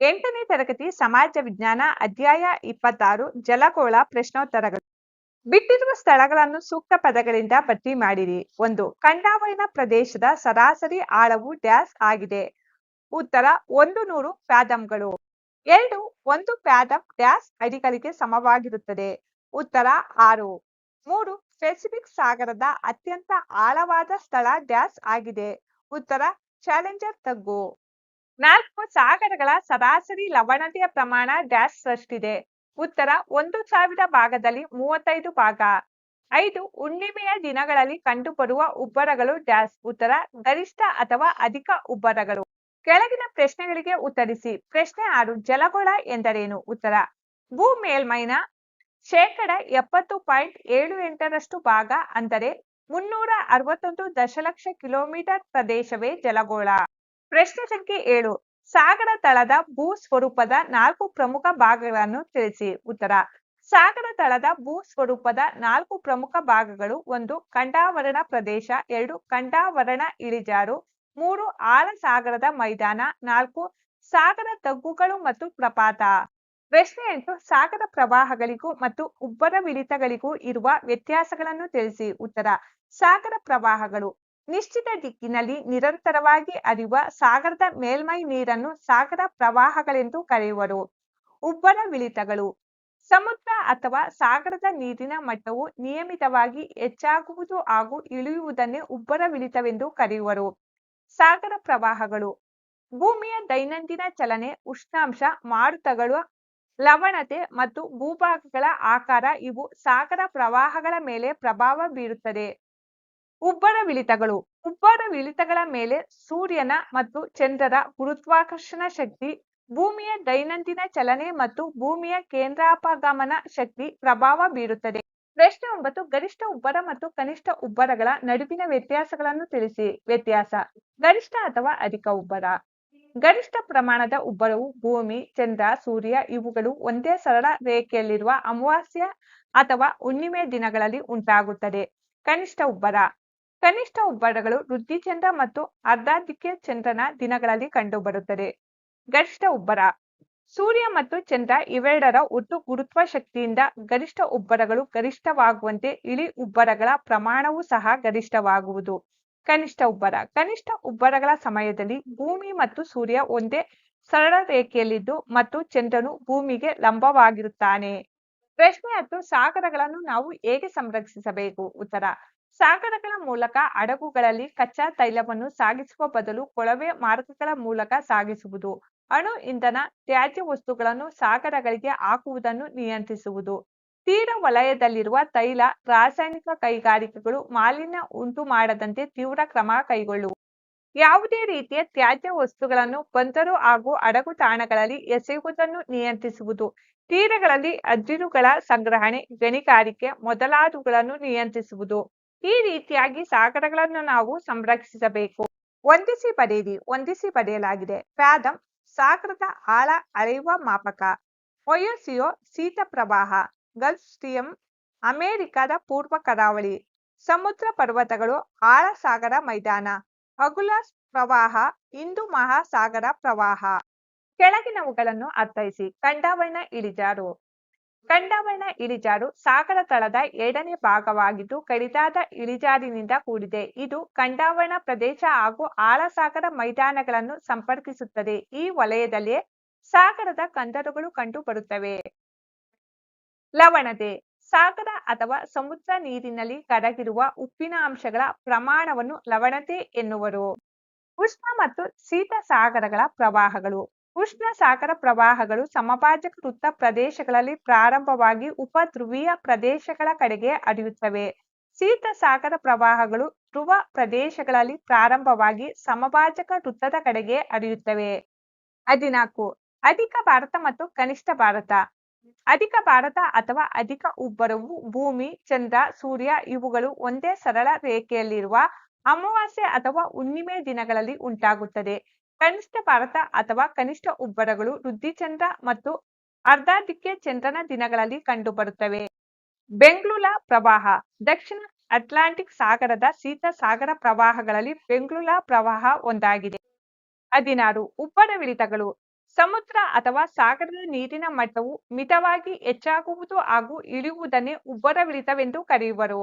ಎಂಟನೇ ತರಗತಿ ಸಮಾಜ ವಿಜ್ಞಾನ ಅಧ್ಯಾಯ ಇಪ್ಪತ್ತಾರು, ಜಲಗೋಳ ಪ್ರಶ್ನೋತ್ತರಗಳು. ಬಿಟ್ಟಿರುವ ಸ್ಥಳಗಳನ್ನು ಸೂಕ್ತ ಪದಗಳಿಂದ ಭರ್ತಿ ಮಾಡಿರಿ. ಒಂದು, ಕಂಡಾವಳಿನ ಪ್ರದೇಶದ ಸರಾಸರಿ ಆಳವು ಡ್ಯಾಸ್ ಆಗಿದೆ. ಉತ್ತರ, ಒಂದು ನೂರು ಪ್ಯಾದಂಗಳು ಎರಡು, ಒಂದು ಪ್ಯಾದಂ ಡ್ಯಾಸ್ ಅಡಿಗಳಿಗೆ ಸಮವಾಗಿರುತ್ತದೆ. ಉತ್ತರ, ಆರು. ಮೂರು, ಪೆಸಿಫಿಕ್ ಸಾಗರದ ಅತ್ಯಂತ ಆಳವಾದ ಸ್ಥಳ ಡ್ಯಾಸ್ ಆಗಿದೆ. ಉತ್ತರ, ಚಾಲೆಂಜರ್ ತಗ್ಗು. ನಾಲ್ಕು ಸಾಗರಗಳ ಸರಾಸರಿ ಲವಣತೆಯ ಪ್ರಮಾಣ ಡ್ಯಾಶ್ ರಷ್ಟಿದೆ. ಉತ್ತರ ಒಂದು ಸಾವಿರ ಭಾಗದಲ್ಲಿ ಮೂವತ್ತೈದು ಭಾಗ. ಐದು ಹುಣ್ಣಿಮೆಯ ದಿನಗಳಲ್ಲಿ ಕಂಡುಬರುವ ಉಬ್ಬರಗಳು ಡ್ಯಾಸ್ ಉತ್ತರ ಗರಿಷ್ಠ ಅಥವಾ ಅಧಿಕ ಉಬ್ಬರಗಳು. ಕೆಳಗಿನ ಪ್ರಶ್ನೆಗಳಿಗೆ ಉತ್ತರಿಸಿ. ಪ್ರಶ್ನೆ ಆರು ಜಲಗೋಳ ಎಂದರೇನು? ಉತ್ತರ ಭೂ ಮೇಲ್ಮೈನ ಶೇಕಡ ಎಪ್ಪತ್ತು ಪಾಯಿಂಟ್ ಏಳು ಎಂಟರಷ್ಟು ಭಾಗ ಅಂದರೆ ಮುನ್ನೂರ ಅರವತ್ತೊಂದು ದಶಲಕ್ಷ ಕಿಲೋಮೀಟರ್ ಪ್ರದೇಶವೇ ಜಲಗೋಳ. ಪ್ರಶ್ನೆ ಸಂಖ್ಯೆ ಏಳು. ಸಾಗರ ತಳದ ಭೂ ಸ್ವರೂಪದ ನಾಲ್ಕು ಪ್ರಮುಖ ಭಾಗಗಳನ್ನು ತಿಳಿಸಿ. ಉತ್ತರ. ಸಾಗರ ತಳದ ಭೂ ಸ್ವರೂಪದ ನಾಲ್ಕು ಪ್ರಮುಖ ಭಾಗಗಳು ಒಂದು ಕಂಡಾವರಣ ಪ್ರದೇಶ, ಎರಡು ಕಂಡಾವರಣ ಇಳಿಜಾರು, ಮೂರು ಆಳ ಸಾಗರದ ಮೈದಾನ, ನಾಲ್ಕು ಸಾಗರ ತಗ್ಗುಗಳು ಮತ್ತು ಪ್ರಪಾತ. ಪ್ರಶ್ನೆ ಎಂಟು ಸಾಗರ ಪ್ರವಾಹಗಳಿಗೂ ಮತ್ತು ಉಬ್ಬರವಿಳಿತಗಳಿಗೂ ಇರುವ ವ್ಯತ್ಯಾಸಗಳನ್ನು ತಿಳಿಸಿ. ಉತ್ತರ. ಸಾಗರ ಪ್ರವಾಹಗಳು. ನಿಶ್ಚಿತ ದಿಕ್ಕಿನಲ್ಲಿ ನಿರಂತರವಾಗಿ ಹರಿಯುವ ಸಾಗರದ ಮೇಲ್ಮೈ ನೀರನ್ನು ಸಾಗರ ಪ್ರವಾಹಗಳೆಂದು ಕರೆಯುವರು. ಉಬ್ಬರವಿಳಿತಗಳು ಸಮುದ್ರ ಅಥವಾ ಸಾಗರದ ನೀರಿನ ಮಟ್ಟವು ನಿಯಮಿತವಾಗಿ ಹೆಚ್ಚಾಗುವುದು ಹಾಗೂ ಇಳಿಯುವುದನ್ನೇ ಉಬ್ಬರವಿಳಿತವೆಂದು ಕರೆಯುವರು. ಸಾಗರ ಪ್ರವಾಹಗಳು. ಭೂಮಿಯ ದೈನಂದಿನ ಚಲನೆ, ಉಷ್ಣಾಂಶ, ಮಾರುತಗಳು ಲವಣತೆ ಮತ್ತು ಭೂಭಾಗಗಳ ಆಕಾರ ಇವು ಸಾಗರ ಪ್ರವಾಹಗಳ ಮೇಲೆ ಪ್ರಭಾವ ಬೀರುತ್ತದೆ. ಉಬ್ಬರವಿಳಿತಗಳು ಉಬ್ಬರವಿಳಿತಗಳ ಮೇಲೆ ಸೂರ್ಯನ ಮತ್ತು ಚಂದ್ರರ ಗುರುತ್ವಾಕರ್ಷಣ ಶಕ್ತಿ, ಭೂಮಿಯ ದೈನಂದಿನ ಚಲನೆ ಮತ್ತು ಭೂಮಿಯ ಕೇಂದ್ರಾಪಗಮನ ಶಕ್ತಿ ಪ್ರಭಾವ ಬೀರುತ್ತದೆ. ಪ್ರಶ್ನೆ ಒಂಬತ್ತು, ಗರಿಷ್ಠ ಉಬ್ಬರ ಮತ್ತು ಕನಿಷ್ಠ ಉಬ್ಬರಗಳ ನಡುವಿನ ವ್ಯತ್ಯಾಸಗಳನ್ನು ತಿಳಿಸಿ. ವ್ಯತ್ಯಾಸ, ಗರಿಷ್ಠ ಅಥವಾ ಅಧಿಕ ಉಬ್ಬರ. ಗರಿಷ್ಠ ಪ್ರಮಾಣದ ಉಬ್ಬರವು ಭೂಮಿ, ಚಂದ್ರ, ಸೂರ್ಯ ಇವುಗಳು ಒಂದೇ ಸರಳ ರೇಖೆಯಲ್ಲಿರುವ ಅಮಾವಾಸ್ಯ ಅಥವಾ ಹುಣ್ಣಿಮೆ ದಿನಗಳಲ್ಲಿ ಉಂಟಾಗುತ್ತದೆ. ಕನಿಷ್ಠ ಉಬ್ಬರ ಕನಿಷ್ಠ ಉಬ್ಬರಗಳು ವೃದ್ಧಿಚಂದ್ರ ಮತ್ತು ಅರ್ಧಾಧಿಕ್ಯ ಚಂದ್ರನ ದಿನಗಳಲ್ಲಿ ಕಂಡುಬರುತ್ತದೆ. ಗರಿಷ್ಠ ಉಬ್ಬರ ಸೂರ್ಯ ಮತ್ತು ಚಂದ್ರ ಇವೆರಡರ ಒಟ್ಟು ಗುರುತ್ವ ಶಕ್ತಿಯಿಂದ ಗರಿಷ್ಠ ಉಬ್ಬರಗಳು ಗರಿಷ್ಠವಾಗುವಂತೆ ಇಳಿ ಉಬ್ಬರಗಳ ಪ್ರಮಾಣವೂ ಸಹ ಗರಿಷ್ಠವಾಗುವುದು. ಕನಿಷ್ಠ ಉಬ್ಬರ ಕನಿಷ್ಠ ಉಬ್ಬರಗಳ ಸಮಯದಲ್ಲಿ ಭೂಮಿ ಮತ್ತು ಸೂರ್ಯ ಒಂದೇ ಸರಳ ರೇಖೆಯಲ್ಲಿದ್ದು ಮತ್ತು ಚಂದ್ರನು ಭೂಮಿಗೆ ಲಂಬವಾಗಿರುತ್ತಾನೆ. ಪ್ರಶ್ನೆ ಹತ್ತು, ಸಾಗರಗಳನ್ನು ನಾವು ಹೇಗೆ ಸಂರಕ್ಷಿಸಬೇಕು? ಉತ್ತರ ಸಾಗರಗಳ ಮೂಲಕ ಹಡಗುಗಳಲ್ಲಿ ಕಚ್ಚಾ ತೈಲವನ್ನು ಸಾಗಿಸುವ ಬದಲು ಕೊಳವೆ ಮಾರ್ಗಗಳ ಮೂಲಕ ಸಾಗಿಸುವುದು. ಅಣು ಇಂಧನ ತ್ಯಾಜ್ಯ ವಸ್ತುಗಳನ್ನು ಸಾಗರಗಳಿಗೆ ಹಾಕುವುದನ್ನು ನಿಯಂತ್ರಿಸುವುದು. ತೀರ ವಲಯದಲ್ಲಿರುವ ತೈಲ ರಾಸಾಯನಿಕ ಕೈಗಾರಿಕೆಗಳು ಮಾಲಿನ್ಯ ಉಂಟು ಮಾಡದಂತೆ ತೀವ್ರ ಕ್ರಮ ಕೈಗೊಳ್ಳುವುದು ಯಾವುದೇ ರೀತಿಯ ತ್ಯಾಜ್ಯ ವಸ್ತುಗಳನ್ನು ಬಂದರು ಹಾಗೂ ಹಡಗು ತಾಣಗಳಲ್ಲಿ ಎಸೆಯುವುದನ್ನು ನಿಯಂತ್ರಿಸುವುದು. ತೀರಗಳಲ್ಲಿ ಅದಿರುಗಳ ಸಂಗ್ರಹಣೆ, ಗಣಿಗಾರಿಕೆ ಮೊದಲಾದವುಗಳನ್ನು ನಿಯಂತ್ರಿಸುವುದು. ಈ ರೀತಿಯಾಗಿ ಸಾಗರಗಳನ್ನು ನಾವು ಸಂರಕ್ಷಿಸಬೇಕು. ಹೊಂದಿಸಿ ಪಡೆಯಿರಿ ಹೊಂದಿಸಿ ಪಡೆಯಲಾಗಿದೆ ಫ್ಯಾದಮ್, ಸಾಗರದ ಆಳ ಅಳೆಯುವ ಮಾಪಕ. ಒಯಸಿಯೋ, ಶೀತ ಪ್ರವಾಹ. ಗಲ್ಫ್ ಸ್ಟಿಯಂ ಅಮೆರಿಕದ ಪೂರ್ವ ಕರಾವಳಿ. ಸಮುದ್ರ ಪರ್ವತಗಳು ಆಳ ಸಾಗರ ಮೈದಾನ. ಅಗುಲಾಸ್ ಪ್ರವಾಹ ಹಿಂದೂ ಮಹಾಸಾಗರ ಪ್ರವಾಹ. ಕೆಳಗಿನವುಗಳನ್ನು ಅರ್ಥೈಸಿ. ಕಂಡಾವಳಿನ ಇಳಿಜಾರು. ಕಂಡಾವಳಿನ ಇಳಿಜಾರು ಸಾಗರ ತಳದ ಎರಡನೇ ಭಾಗವಾಗಿದ್ದು, ಕಡಿದಾದ ಇಳಿಜಾರಿನಿಂದ ಕೂಡಿದೆ. ಇದು ಕಂಡಾವರಣ ಪ್ರದೇಶ ಹಾಗೂ ಆಳಸಾಗರ ಮೈದಾನಗಳನ್ನು ಸಂಪರ್ಕಿಸುತ್ತದೆ. ಈ ವಲಯದಲ್ಲಿ ಸಾಗರದ ಕಂದರುಗಳು ಕಂಡು ಬರುತ್ತವೆ ಲವಣತೆ, ಸಾಗರ ಅಥವಾ ಸಮುದ್ರ ನೀರಿನಲ್ಲಿ ಕರಗಿರುವ ಉಪ್ಪಿನ ಅಂಶಗಳ ಪ್ರಮಾಣವನ್ನು ಲವಣತೆ ಎನ್ನುವರು. ಉಷ್ಣ ಮತ್ತು ಶೀತ ಸಾಗರಗಳ ಪ್ರವಾಹಗಳು. ಉಷ್ಣ ಸಾಗರ ಪ್ರವಾಹಗಳು ಸಮಭಾಜಕ ವೃತ್ತ ಪ್ರದೇಶಗಳಲ್ಲಿ ಪ್ರಾರಂಭವಾಗಿ ಉಪ ಧ್ರುವೀಯ ಪ್ರದೇಶಗಳ ಕಡೆಗೆ ಹರಿಯುತ್ತವೆ. ಶೀತ ಸಾಗರ ಪ್ರವಾಹಗಳು ಧ್ರುವ ಪ್ರದೇಶಗಳಲ್ಲಿ ಪ್ರಾರಂಭವಾಗಿ ಸಮಭಾಜಕ ವೃತ್ತದ ಕಡೆಗೆ ಹರಿಯುತ್ತವೆ. ಹದಿನಾಲ್ಕು. ಅಧಿಕ ಭಾರತ ಮತ್ತು ಕನಿಷ್ಠ ಭಾರತ. ಅಧಿಕ ಭಾರತ ಅಥವಾ ಅಧಿಕ ಉಬ್ಬರವು ಭೂಮಿ, ಚಂದ್ರ, ಸೂರ್ಯ ಇವುಗಳು ಒಂದೇ ಸರಳ ರೇಖೆಯಲ್ಲಿರುವ ಅಮಾವಾಸ್ಯೆ ಅಥವಾ ಹುಣ್ಣಿಮೆ ದಿನಗಳಲ್ಲಿ ಉಂಟಾಗುತ್ತದೆ. ಕನಿಷ್ಠ ಭಾರತ ಅಥವಾ ಕನಿಷ್ಠ ಉಬ್ಬರಗಳು ವೃದ್ಧಿಚಂದ್ರ ಮತ್ತು ಅರ್ಧಾಧಿಕ್ಯ ಚಂದ್ರನ ದಿನಗಳಲ್ಲಿ ಕಂಡುಬರುತ್ತವೆ. ಬೆಂಗ್ಳುಲ ಪ್ರವಾಹ. ದಕ್ಷಿಣ ಅಟ್ಲಾಂಟಿಕ್ ಸಾಗರದ ಶೀತ ಸಾಗರ ಪ್ರವಾಹಗಳಲ್ಲಿ ಬೆಂಗ್ಳುಲ ಪ್ರವಾಹ ಒಂದಾಗಿದೆ. ಹದಿನಾರು. ಉಬ್ಬರವಿಳಿತಗಳು ಸಮುದ್ರ ಅಥವಾ ಸಾಗರದ ನೀರಿನ ಮಟ್ಟವು ಮಿತವಾಗಿ ಹೆಚ್ಚಾಗುವುದು ಹಾಗೂ ಇಳಿಯುವುದನ್ನೇ ಉಬ್ಬರವಿಳಿತವೆಂದು ಕರೆಯುವರು.